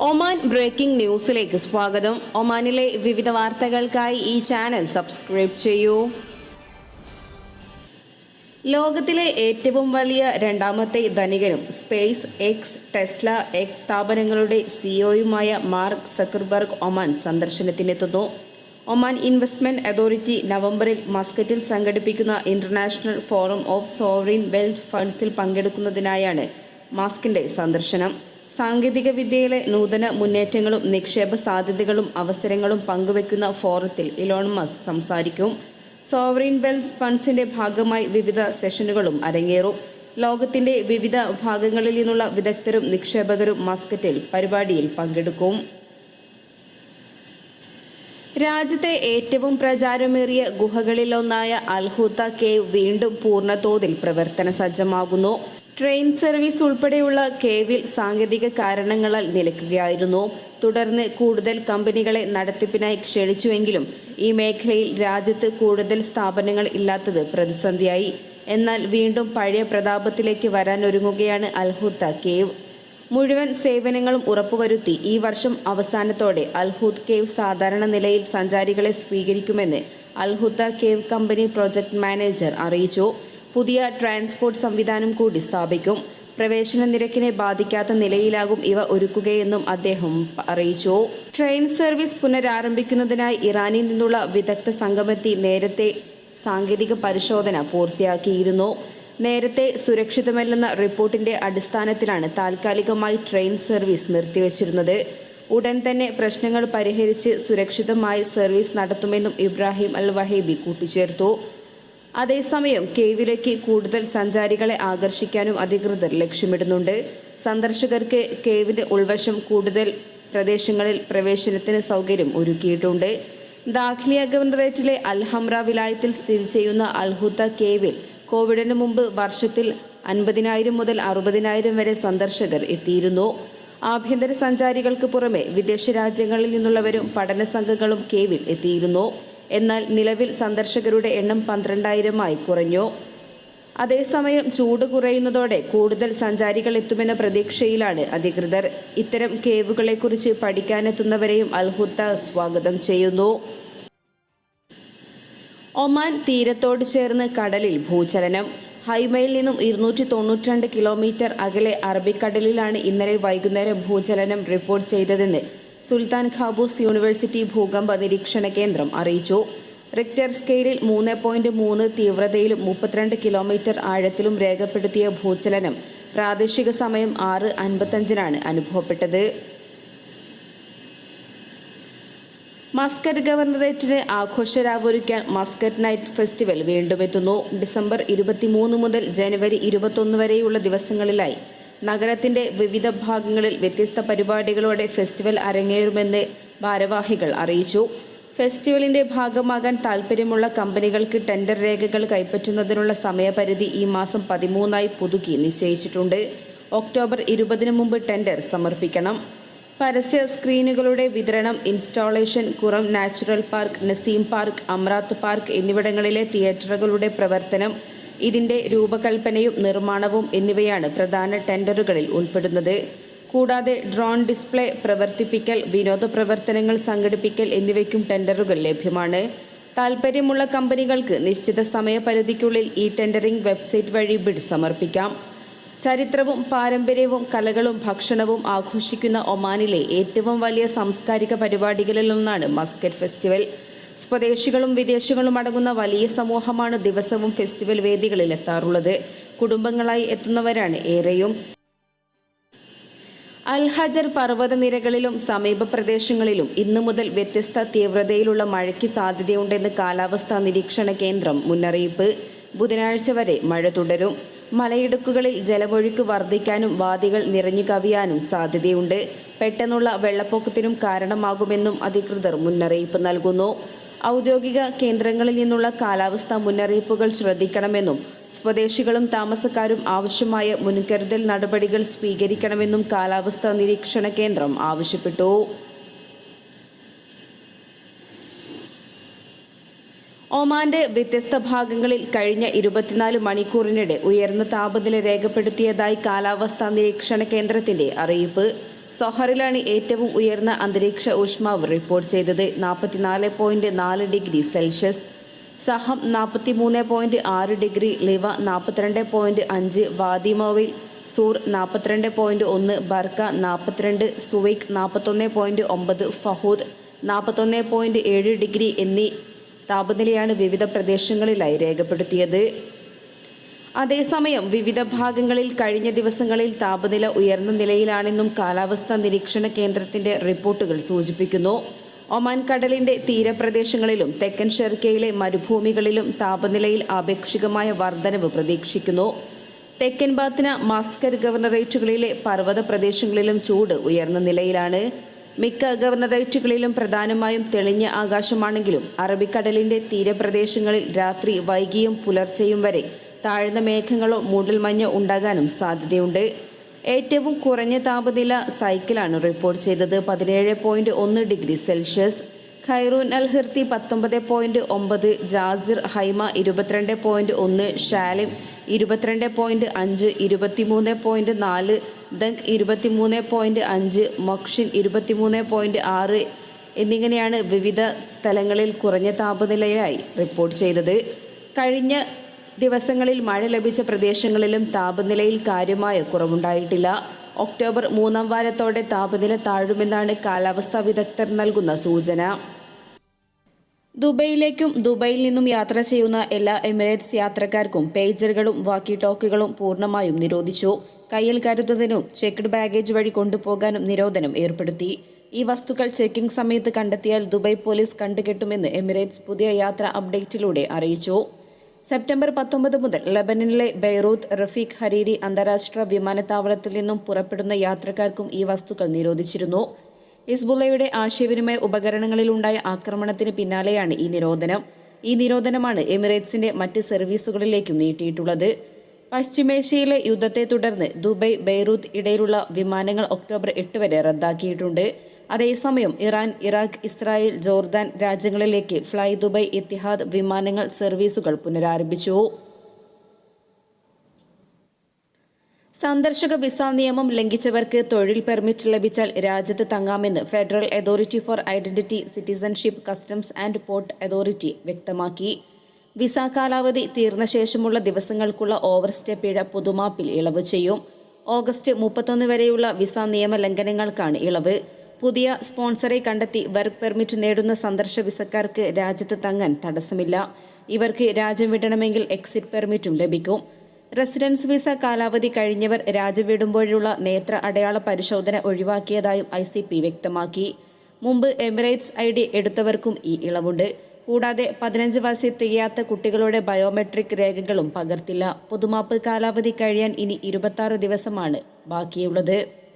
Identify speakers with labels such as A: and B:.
A: Oman breaking ന്യൂസിലേക്ക് സ്വാഗതം. ഒമാനിലെ വിവിധ വാർത്തകൾക്കായി ഈ ചാനൽ സബ്സ്ക്രൈബ് ചെയ്യൂ. ലോകത്തിലെ ഏറ്റവും വലിയ രണ്ടാമത്തെ ധനികനും സ്പേസ് എക്സ് ടെസ്ല എക്സ് സ്ഥാപനങ്ങളുടെ സിഇഒയുമായ മാർക്ക് സക്കർബർഗ് ഒമാൻ സന്ദർശനത്തിനെത്തുന്നു. ഒമാൻ ഇൻവെസ്റ്റ്മെന്റ് അതോറിറ്റി നവംബറിൽ മസ്കറ്റിൽ സംഘടിപ്പിക്കുന്ന international forum of sovereign wealth ഫണ്ട്സിൽ പങ്കെടുക്കുന്നതിനായാണ് മാസ്കിന്റെ സന്ദർശനം. സാങ്കേതിക വിദ്യയിലെ നൂതന മുന്നേറ്റങ്ങളും നിക്ഷേപ സാധ്യതകളും അവസരങ്ങളും പങ്കുവയ്ക്കുന്ന ഫോറത്തിൽ ഇലോൺ മസ് സംസാരിക്കും. സോവറിൻ വെൽത്ത് ഫണ്ട്സിന്റെ ഭാഗമായി വിവിധ സെഷനുകളും അരങ്ങേറും. ലോകത്തിന്റെ വിവിധ ഭാഗങ്ങളിൽ നിന്നുള്ള വിദഗ്ധരും നിക്ഷേപകരും മസ്കറ്റിൽ പരിപാടിയിൽ പങ്കെടുക്കും. രാജ്യത്തെ ഏറ്റവും പ്രചാരമേറിയ ഗുഹകളിലൊന്നായ അൽഹൂത്ത കേവ് വീണ്ടും പൂർണതോതിൽ പ്രവർത്തന സജ്ജമാകുന്നു ട്രെയിൻ സർവീസ് ഉൾപ്പെടെയുള്ള കേവിൽ സാങ്കേതിക കാരണങ്ങളാൽ നിലയ്ക്കുകയായിരുന്നു. തുടർന്ന് കൂടുതൽ കമ്പനികളെ നടത്തിപ്പിനായി ക്ഷണിച്ചുവെങ്കിലും ഈ മേഖലയിൽ രാജ്യത്ത് കൂടുതൽ സ്ഥാപനങ്ങൾ ഇല്ലാത്തത് പ്രതിസന്ധിയായി. എന്നാൽ വീണ്ടും പഴയ പ്രതാപത്തിലേക്ക് വരാനൊരുങ്ങുകയാണ് അൽഹുത്ത കേവ്. മുഴുവൻ സേവനങ്ങളും ഉറപ്പുവരുത്തി ഈ വർഷം അവസാനത്തോടെ അൽഹുദ് കേവ് സാധാരണ നിലയിൽ സഞ്ചാരികളെ സ്വീകരിക്കുമെന്ന് Al Hoota cave company project manager അറിയിച്ചു. പുതിയ ട്രാൻസ്പോർട്ട് സംവിധാനം കൂടി സ്ഥാപിക്കും. പ്രവേശന നിരക്കിനെ ബാധിക്കാത്ത നിലയിലാകും ഇവ ഒരുക്കുകയെന്നും അദ്ദേഹം അറിയിച്ചു. ട്രെയിൻ സർവീസ് പുനരാരംഭിക്കുന്നതിനായി ഇറാനിൽ നിന്നുള്ള വിദഗ്ധ സംഘമെത്തി നേരത്തെ സാങ്കേതിക പരിശോധന പൂർത്തിയാക്കിയിരുന്നു. നേരത്തെ സുരക്ഷിതമല്ലെന്ന റിപ്പോർട്ടിന്റെ അടിസ്ഥാനത്തിലാണ് താൽക്കാലികമായി ട്രെയിൻ സർവീസ് നിർത്തിവച്ചിരുന്നത്. ഉടൻ തന്നെ പ്രശ്നങ്ങൾ പരിഹരിച്ച് സുരക്ഷിതമായി സർവീസ് നടത്തുമെന്നും ഇബ്രാഹിം അൽ വഹേബി കൂട്ടിച്ചേർത്തു. അതേസമയം കേവിലേക്ക് കൂടുതൽ സഞ്ചാരികളെ ആകർഷിക്കാനും അധികൃതർ ലക്ഷ്യമിടുന്നുണ്ട്. സന്ദർശകർക്ക് കേവിന്റെ ഉൾവശം കൂടുതൽ പ്രദേശങ്ങളിൽ പ്രവേശനത്തിന് സൗകര്യം ഒരുക്കിയിട്ടുണ്ട്. ദാഖ്ലിയ ഗവർണറേറ്റിലെ അൽഹംറ വിലായത്തിൽ സ്ഥിതി ചെയ്യുന്ന അൽഹുത്ത കേവിൽ കോവിഡിന് മുമ്പ് വർഷത്തിൽ അൻപതിനായിരം മുതൽ അറുപതിനായിരം വരെ സന്ദർശകർ എത്തിയിരുന്നു. ആഭ്യന്തര സഞ്ചാരികൾക്ക് പുറമെ വിദേശ രാജ്യങ്ങളിൽ നിന്നുള്ളവരും പഠന സംഘങ്ങളും കേവിൽ എത്തിയിരുന്നു. എന്നാൽ നിലവിൽ സന്ദർശകരുടെ എണ്ണം പന്ത്രണ്ടായിരമായി കുറഞ്ഞു. അതേസമയം ചൂട് കുറയുന്നതോടെ കൂടുതൽ സഞ്ചാരികൾ എത്തുമെന്ന പ്രതീക്ഷയിലാണ് അധികൃതർ. ഇത്തരം കേവുകളെക്കുറിച്ച് പഠിക്കാനെത്തുന്നവരെയും അൽഹുത്ത സ്വാഗതം ചെയ്യുന്നു. ഒമാൻ തീരത്തോട് ചേർന്ന് കടലിൽ ഭൂചലനം. ഹൈമയിൽ നിന്നും ഇരുന്നൂറ്റി തൊണ്ണൂറ്റിരണ്ട് കിലോമീറ്റർ അകലെ അറബിക്കടലിലാണ് ഇന്നലെ വൈകുന്നേരം ഭൂചലനം റിപ്പോർട്ട് ചെയ്തതെന്ന് സുൽത്താൻ ഖാബൂസ് യൂണിവേഴ്സിറ്റി ഭൂകമ്പ നിരീക്ഷണ കേന്ദ്രം അറിയിച്ചു. റിക്ടർ സ്കെയിലിൽ മൂന്ന് പോയിന്റ് മൂന്ന് തീവ്രതയിലും മുപ്പത്തിരണ്ട് കിലോമീറ്റർ ആഴത്തിലും രേഖപ്പെടുത്തിയ ഭൂചലനം പ്രാദേശിക സമയം ആറ് അൻപത്തഞ്ചിനാണ് അനുഭവപ്പെട്ടത്. മസ്കറ്റ് ഗവർണറേറ്റിന് ആഘോഷരാവൊരുക്കാൻ മസ്കറ്റ് നൈറ്റ് ഫെസ്റ്റിവൽ വീണ്ടും എത്തുന്നു. ഡിസംബർ ഇരുപത്തിമൂന്ന് മുതൽ ജനുവരി ഇരുപത്തൊന്ന് വരെയുള്ള ദിവസങ്ങളിലായി നഗരത്തിന്റെ വിവിധ ഭാഗങ്ങളിൽ വ്യത്യസ്ത പരിപാടികളോടെ ഫെസ്റ്റിവൽ അരങ്ങേറുമെന്ന് ഭാരവാഹികൾ അറിയിച്ചു. ഫെസ്റ്റിവലിന്റെ ഭാഗമാകാൻ താൽപ്പര്യമുള്ള കമ്പനികൾക്ക് ടെൻഡർ രേഖകൾ കൈപ്പറ്റുന്നതിനുള്ള സമയപരിധി ഈ മാസം പതിമൂന്നായി പുതുക്കി നിശ്ചയിച്ചിട്ടുണ്ട്. ഒക്ടോബർ ഇരുപതിനു മുമ്പ് ടെൻഡർ സമർപ്പിക്കണം. പരസ്യ സ്ക്രീനുകളുടെ വിതരണം installation Qurum natural park Naseem park Amerat park എന്നിവിടങ്ങളിലെ തിയേറ്ററുകളുടെ പ്രവർത്തനം ഇതിന്റെ രൂപകൽപ്പനയും നിർമ്മാണവും എന്നിവയാണ് പ്രധാന ടെൻഡറുകളിൽ ഉൾപ്പെടുന്നത്. കൂടാതെ ഡ്രോൺ ഡിസ്പ്ലേ പ്രവർത്തിപ്പിക്കൽ വിനോദ പ്രവർത്തനങ്ങൾ സംഘടിപ്പിക്കൽ എന്നിവയ്ക്കും ടെൻഡറുകൾ ലഭ്യമാണ്. താൽപ്പര്യമുള്ള കമ്പനികൾക്ക് നിശ്ചിത സമയപരിധിക്കുള്ളിൽ ഈ ടെൻഡറിംഗ് വെബ്സൈറ്റ് വഴി ബിഡ് സമർപ്പിക്കാം. ചരിത്രവും പാരമ്പര്യവും കലകളും ഭക്ഷണവും ആഘോഷിക്കുന്ന ഒമാനിലെ ഏറ്റവും വലിയ സാംസ്കാരിക പരിപാടികളിലൊന്നാണ് മസ്കറ്റ് ഫെസ്റ്റിവൽ. സ്വദേശികളും വിദേശികളും അടങ്ങുന്ന വലിയ സമൂഹമാണ് ദിവസവും ഫെസ്റ്റിവൽ വേദികളിൽ എത്താറുള്ളത്. കുടുംബങ്ങളായി എത്തുന്നവരാണ് ഏറെയും. അൽഹജർ പർവതനിരകളിലും സമീപ പ്രദേശങ്ങളിലും ഇന്നു മുതൽ വ്യത്യസ്ത തീവ്രതയിലുള്ള മഴയ്ക്ക് സാധ്യതയുണ്ടെന്ന് കാലാവസ്ഥാ നിരീക്ഷണ കേന്ദ്രം മുന്നറിയിപ്പ്. ബുധനാഴ്ച വരെ മഴ തുടരും. മലയിടുക്കുകളിൽ ജലമൊഴുക്ക് വർദ്ധിക്കാനും വാദികൾ നിറഞ്ഞു കവിയാനും സാധ്യതയുണ്ട്. പെട്ടെന്നുള്ള വെള്ളപ്പൊക്കത്തിനും കാരണമാകുമെന്നും അധികൃതർ മുന്നറിയിപ്പ് നൽകുന്നു. ഔദ്യോഗിക കേന്ദ്രങ്ങളിൽ നിന്നുള്ള കാലാവസ്ഥാ മുന്നറിയിപ്പുകൾ ശ്രദ്ധിക്കണമെന്നും സ്വദേശികളും താമസക്കാരും ആവശ്യമായ മുൻകരുതൽ നടപടികൾ സ്വീകരിക്കണമെന്നും കാലാവസ്ഥാ നിരീക്ഷണ കേന്ദ്രം ആവശ്യപ്പെട്ടു. ഒമാന്റെ വ്യത്യസ്ത ഭാഗങ്ങളിൽ കഴിഞ്ഞ ഇരുപത്തിനാല് മണിക്കൂറിനിടെ ഉയർന്ന താപനില രേഖപ്പെടുത്തിയതായി കാലാവസ്ഥാ നിരീക്ഷണ കേന്ദ്രത്തിന്റെ അറിയിപ്പ്. സൊഹറിലാണ് ഏറ്റവും ഉയർന്ന അന്തരീക്ഷ ഊഷ്മാവ് റിപ്പോർട്ട് ചെയ്തത് നാൽപ്പത്തിനാല് പോയിന്റ് നാല് ഡിഗ്രി സെൽഷ്യസ്. സഹം നാൽപ്പത്തി മൂന്ന് പോയിന്റ് ആറ് ഡിഗ്രി ലിവ നാൽപ്പത്തിരണ്ട് പോയിന്റ് അഞ്ച് വാദിമോവിൽ സൂർ നാൽപ്പത്തിരണ്ട് പോയിന്റ് ഒന്ന് ബർക്ക നാൽപ്പത്തിരണ്ട് സുവൈക്ക് നാൽപ്പത്തൊന്ന് പോയിന്റ് ഒമ്പത് ഫഹൂദ് നാൽപ്പത്തൊന്ന് പോയിന്റ് ഏഴ് ഡിഗ്രി എന്നീ താപനിലയാണ് വിവിധ പ്രദേശങ്ങളിലായി രേഖപ്പെടുത്തിയത്. അതേസമയം വിവിധ ഭാഗങ്ങളിൽ കഴിഞ്ഞ ദിവസങ്ങളിൽ താപനില ഉയർന്ന നിലയിലാണെന്നും കാലാവസ്ഥാ നിരീക്ഷണ കേന്ദ്രത്തിന്റെ റിപ്പോർട്ടുകൾ സൂചിപ്പിക്കുന്നു. ഒമാൻ കടലിന്റെ തീരപ്രദേശങ്ങളിലും തെക്കൻ ഷെർക്കയിലെ മരുഭൂമികളിലും താപനിലയിൽ ആപേക്ഷികമായ വർധനവ് പ്രതീക്ഷിക്കുന്നു. തെക്കൻ ബാത്തിന മാസ്കർ ഗവർണറേറ്റുകളിലെ പർവത പ്രദേശങ്ങളിലും ചൂട് ഉയർന്ന നിലയിലാണ്. മിക്ക ഗവർണറേറ്റുകളിലും പ്രധാനമായും തെളിഞ്ഞ ആകാശമാണെങ്കിലും അറബിക്കടലിന്റെ തീരപ്രദേശങ്ങളിൽ രാത്രി വൈകിയും പുലർച്ചെയും വരെ താഴ്ന്ന മേഘങ്ങളോ മൂടൽമഞ്ഞോ ഉണ്ടാകാനും സാധ്യതയുണ്ട്. ഏറ്റവും കുറഞ്ഞ താപനില സൈക്കിളാണ് റിപ്പോർട്ട് ചെയ്തത്. പതിനേഴ് പോയിന്റ് ഒന്ന് ഡിഗ്രി സെൽഷ്യസ് ഖൈറൂൻ അൽ ഹിർത്തി പത്തൊമ്പത് പോയിന്റ് ഒമ്പത് ജാസിർ ഹൈമ ഇരുപത്തിരണ്ട് പോയിന്റ് ഒന്ന് ഷാലിം ഇരുപത്തിരണ്ട് പോയിന്റ് അഞ്ച് ഇരുപത്തിമൂന്ന് പോയിന്റ് നാല് ദങ്ക് ഇരുപത്തിമൂന്ന് പോയിന്റ് അഞ്ച് മൊക്ഷിൻ ഇരുപത്തിമൂന്ന് പോയിന്റ് ആറ് എന്നിങ്ങനെയാണ് വിവിധ സ്ഥലങ്ങളിൽ കുറഞ്ഞ താപനിലയായി റിപ്പോർട്ട് ചെയ്തത്. കഴിഞ്ഞ ദിവസങ്ങളിൽ മഴ ലഭിച്ച പ്രദേശങ്ങളിലും താപനിലയിൽ കാര്യമായ കുറവുണ്ടായിട്ടില്ല. ഒക്ടോബർ മൂന്നാം വാരത്തോടെ താപനില താഴുമെന്നാണ് കാലാവസ്ഥാ വിദഗ്ധർ നൽകുന്ന സൂചന. ദുബൈയിലേക്കും ദുബൈയിൽ നിന്നും യാത്ര ചെയ്യുന്ന എല്ലാ എമിറേറ്റ്സ് യാത്രക്കാർക്കും പേജറുകളും വാക്കി ടോക്കുകളും പൂർണമായും നിരോധിച്ചു. കയ്യിൽ കരുതുന്നതിനും ചെക്ക്ഡ് ബാഗേജ് വഴി കൊണ്ടുപോകാനും നിരോധനം ഏർപ്പെടുത്തി. ഈ വസ്തുക്കൾ ചെക്കിംഗ് സമയത്ത് കണ്ടെത്തിയാൽ ദുബൈ പോലീസ് കണ്ടുകെട്ടുമെന്ന് എമിറേറ്റ്സ് പുതിയ യാത്ര അപ്ഡേറ്റിലൂടെ അറിയിച്ചു. സെപ്റ്റംബർ പത്തൊമ്പത് മുതൽ ലബനനിലെ ബെയ്റൂത്ത് റഫീഖ് ഹരീരി അന്താരാഷ്ട്ര വിമാനത്താവളത്തിൽ നിന്നും പുറപ്പെടുന്ന യാത്രക്കാർക്കും ഈ വസ്തുക്കൾ നിരോധിച്ചിരുന്നു. ഹിസ്ബുള്ളയുടെ ആശയവിനിമയ ഉപകരണങ്ങളിലുണ്ടായ ആക്രമണത്തിന് പിന്നാലെയാണ് ഈ നിരോധനം. ഈ നിരോധനമാണ് എമിറേറ്റ്സിന്റെ മറ്റ് സർവീസുകളിലേക്കും നീട്ടിയിട്ടുള്ളത്. പശ്ചിമേഷ്യയിലെ യുദ്ധത്തെ തുടർന്ന് ദുബൈ ബെയ്റൂത്ത് ഇടയിലുള്ള വിമാനങ്ങൾ ഒക്ടോബർ എട്ട് വരെ റദ്ദാക്കിയിട്ടുണ്ട്. അതേസമയം ഇറാൻ ഇറാഖ് ഇസ്രായേൽ ജോർദാൻ രാജ്യങ്ങളിലേക്ക് ഫ്ലൈ ദുബൈ ഇത്തിഹാദ് വിമാനങ്ങൾ സർവീസുകൾ പുനരാരംഭിച്ചു. സന്ദർശക വിസ നിയമം ലംഘിച്ചവർക്ക് തൊഴിൽ പെർമിറ്റ് ലഭിച്ചാൽ രാജ്യത്ത് തങ്ങാമെന്ന് federal authority for identity citizenship customs and port authority വ്യക്തമാക്കി. വിസ കാലാവധി തീർന്ന ശേഷമുള്ള ദിവസങ്ങൾക്കുള്ള ഓവർസ്റ്റേ പിഴ പുതുമാപ്പിൽ ഇളവ് ചെയ്യും. ഓഗസ്റ്റ് മുപ്പത്തൊന്ന് വരെയുള്ള വിസ നിയമ ലംഘനങ്ങൾക്കാണ് ഇളവ്. പുതിയ സ്പോൺസറെ കണ്ടെത്തി വർക്ക് പെർമിറ്റ് നേടുന്ന സന്ദർശ വിസക്കാർക്ക് രാജ്യത്ത് തങ്ങാൻ തടസ്സമില്ല. ഇവർക്ക് രാജ്യം വിടണമെങ്കിൽ എക്സിറ്റ് പെർമിറ്റും ലഭിക്കും. റെസിഡൻസ് വിസ കാലാവധി കഴിഞ്ഞവർ രാജ്യം വിടുമ്പോഴുള്ള നേത്ര അടയാള പരിശോധന ഒഴിവാക്കിയതായും ഐ സി പി വ്യക്തമാക്കി. മുമ്പ് എമിറേറ്റ്സ് ഐ ഡി എടുത്തവർക്കും ഈ ഇളവുണ്ട്. കൂടാതെ പതിനഞ്ച് വയസ്സിൽ തികയാത്ത കുട്ടികളുടെ ബയോമെട്രിക് രേഖകളും പകർത്തില്ല. പൊതുമാപ്പ് കാലാവധി കഴിയാൻ ഇനി ഇരുപത്തി ദിവസമാണ് ബാക്കിയുള്ളത്.